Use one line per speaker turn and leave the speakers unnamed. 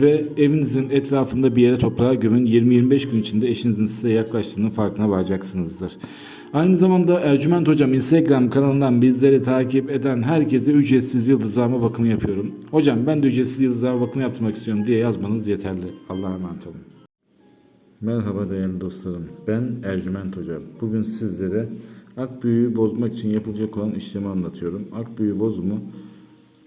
ve evinizin etrafında bir yere toprağa gömün. 20-25 gün içinde eşinizin size yaklaştığının farkına varacaksınızdır. Aynı zamanda Ercüment Hocam Instagram kanalından bizleri takip eden herkese ücretsiz yıldızlama bakımı yapıyorum. Hocam ben de ücretsiz yıldızlama bakımı yaptırmak istiyorum diye yazmanız yeterli. Allah'a emanet olun. Merhaba değerli dostlarım. Ben Ercüment Hocam. Bugün sizlere ak büyüğü bozmak için yapılacak olan işlemi anlatıyorum. Ak büyü bozumu